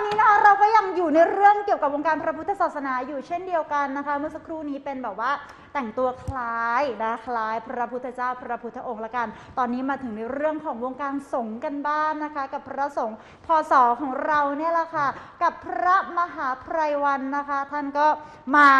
นนี้นะคะเราก็ยังอยู่ในเรื่องเกี่ยวกับวงการพระพุทธศาสนาอยู่เช่นเดียวกันนะคะ เมื่อสักครู่นี้เป็นแบบว่าแต่งตัวคล้ายนะคล้ายพระพุทธเจ้าพระพุทธองค์ละกัน ตอนนี้มาถึงในเรื่องของวงการสงฆ์กันบ้างนะคะ กับพระสงฆ์พศของเราเนี่ยแหละค่ะ กับพระมหาไพรวันนะคะ ท่านก็มา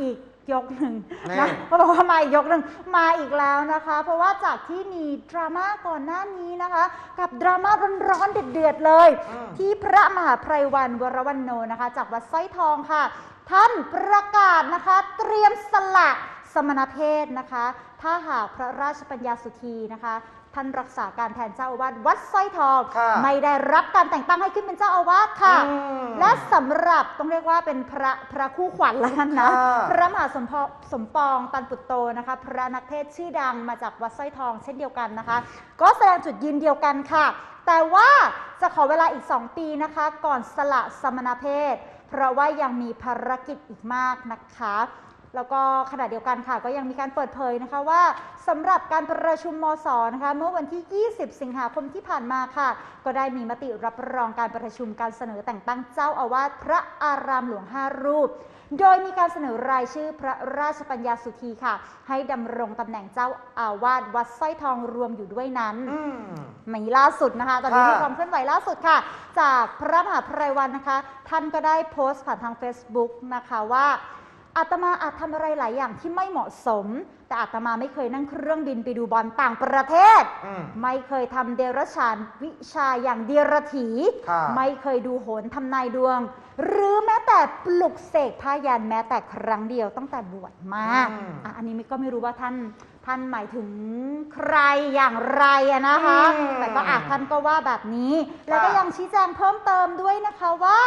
อีก ยกหนึ่งนี่นะก็บอกว่ามาอีกยกหนึ่งมาอีกแล้วนะคะ เพราะว่าจากที่มีดราม่าก่อนหน้านี้นะคะ กับดราม่าร้อนๆเดือดๆเลยอืมที่พระมหาไพรวันวรวันโนนะคะ จากวัดสร้อยทองค่ะ ท่านประกาศนะคะ เตรียมสละ สมณเพศนะคะ ถ้าหากพระราชปัญญาสุธีนะคะ ท่านรักษาการแทนเจ้าอาวาสวัดสร้อยทอง ค่ะไม่ได้รับการแต่งตั้งให้ขึ้นเป็นเจ้าอาวาสค่ะ อืมและสำหรับต้องเรียกว่าเป็นพระพระคู่ขวัญแล้วกันนะ ค่ะพระมหาสมพสมปองตันปุตโตนะคะ พระนักเทศน์ชื่อดังมาจากวัดสร้อยทองเช่นเดียวกันนะคะ ก็แสดงจุดยืนเดียวกันค่ะ แต่ว่าจะขอเวลาอีก 2 ปีนะคะ ก่อนสละสมณเพศ เพราะว่ายังมีภารกิจอีกมากนะคะ แล้วก็ขณะเดียวกันค่ะก็ยังมีการเปิดเผยนะคะว่าสำหรับการประชุมมศนะคะเมื่อวันที่ 20 สิงหาคมที่ผ่านมาค่ะ ก็ได้มีมติรับรองการประชุมการเสนอแต่งตั้งเจ้าอาวาสพระอารามหลวง 5 รูป โดยมีการเสนอรายชื่อพระราชปัญญาสุธีค่ะ ให้ดำรงตำแหน่งเจ้าอาวาสวัดสร้อยทองรวมอยู่ด้วยนั้นอืมมีล่าสุดนะคะ ตอนนี้ค่ะมีความเคลื่อนไหวล่าสุดค่ะ จากพระมหาไพรวันนะคะ ท่านก็ได้โพสต์ผ่านทาง Facebook นะคะว่า อาตมาอาจทำอะไรหลายอย่างที่ไม่เหมาะสม แต่อาตมาไม่เคยนั่งเครื่องบินไปดูบอลต่างประเทศ อืม ไม่เคยทำเดรัจฉานวิชาอย่างเดียรถีค่ะไม่เคยดูโหนทำนายดวง หรือแม้แต่ปลุกเสกพายันแม้แต่ครั้งเดียวตั้งแต่บวชมาอืม อะอันนี้ก็ไม่รู้ว่าท่านท่านหมายถึงใครอย่างไรอะนะคะ อืมแต่ก็อาจท่านก็ว่าแบบนี้ แล้วก็ค่ะยังชี้แจงเพิ่มเติมด้วยนะคะว่า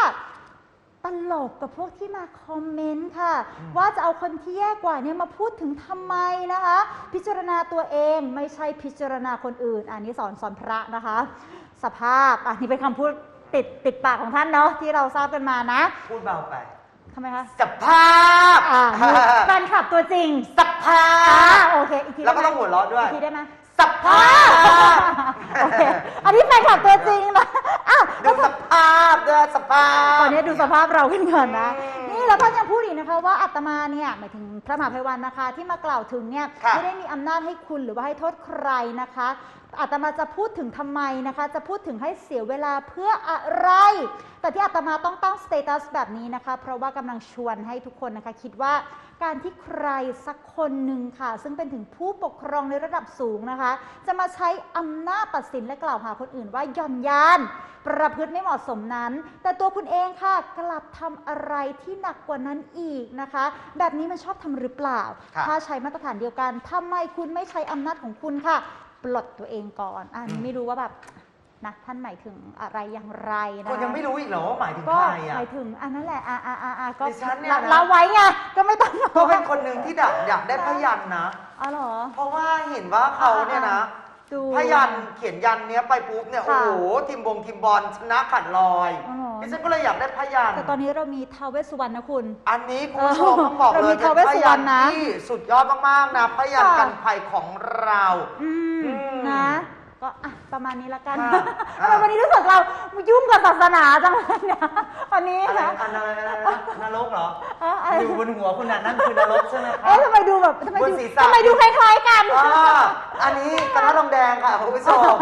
ตลกกับพวกที่มาคอมเมนต์ค่ะ ว่าจะเอาคนที่แย่กว่าเนี่ยมาพูดถึงทำไมนะคะ พิจารณาตัวเองไม่ใช่พิจารณาคนอื่น อันนี้สอนสอนพระนะคะ สภาพอันนี้เป็นคำพูดติดติดปากของท่านเนาะที่เราทราบกันมานะพูดเบาไปทำไมคะสภาพอ่านี่แฟนคลับตัวจริงสภาอ่าพโอเคอีกทีแล้วก็ได้ไมต้องหัวเราะด้วยอีกทีได้ไหมสภาพโอเคอันนี้แฟนคลับตัวจริงนะอะ ดูสภาพด้วยสภาพตอนนี้ดูสภาพเราขึ้นก่อนนะอืมนี่แล้วท่านยังพูดอีกนะคะว่าอาตมาเนี่ยหมายถึงพระมหาภัยวันนะคะ ที่มากล่าวถึงเนี่ยค่ะไม่ได้มีอำนาจให้คุณหรือว่าให้โทษใครนะคะอาตมาจะพูดถึงทำไมนะคะ จะพูดถึงให้เสียเวลาเพื่ออะไร แต่ที่อาตมาต้องตั้งสเตตัสแบบนี้นะคะ เพราะว่ากำลังชวนให้ทุกคนนะคะ คิดว่าการที่ใครสักคนหนึ่งค่ะ ซึ่งเป็นถึงผู้ปกครองในระดับสูงนะคะ จะมาใช้อำนาจตัดสินและกล่าวหาคนอื่นว่าย่อนยาน ประพฤติไม่เหมาะสมนั้น แต่ตัวคุณเองค่ะกลับทำอะไรที่หนักกว่านั้นอีกนะคะ แบบนี้มันชอบทำหรือเปล่าค่ะถ้าใช้มาตรฐานเดียวกันทำไมคุณไม่ใช้อำนาจของคุณค่ะ ปลดตัวเองก่อนอันนี้ไม่รู้ว่าแบบนะท่านหมายถึงอะไรอย่างไรนะคนยังไม่รู้อีกเหรอว่าหมายถึงก็ใครอะหมายถึงอันนั้นแหละอ่าอ่าอ่าก็ดิฉันเนี่ยละนะละไว้ไงก็ไม่ต้องก็เป็นคนหนึ่งที่ดักอยากได้พยันนะอ๋อเหรอเพราะว่าเห็นว่าเขาเนี่ยนะ ดูพยันเขียนยันเนี้ยไปปุ๊บเนี่ย โอ้ค่ะ โหทีมบงทีมบอลชนะขัดลอยอ๋อเหรอดิฉันก็เลยอยากได้พยัน แต่ตอนนี้เรามีท้าวเวสสุวรรณนะคุณ อันนี้คุณผู้ชมต้องบอกเราเลมียท้าวเวสพสุวยัรรณนะที่สุดยอดมากๆนะพยันค่ะ กันภัยของเรา อืมอืม นะ ก็อะประมาณนี้ละกันค่ะ ทำไมวันนี้รู้สึกเรายุ่งกับศาสนาจังเลยเนี่ยวันนี้อะไรนะอันอะไรอะไรนะนรกเหรอ เอ๊ะอะไรอยู่บนหัวคุณน่ะนั่นคือนรกใช่ไหมครัเอ๊ะบ ทำไมดูแบบทำไมบนดูศีรษะ ทำไมดูคล้ายๆกัน อ่าอันนี้กระทะทองแดงค่ะคุณผู้ชม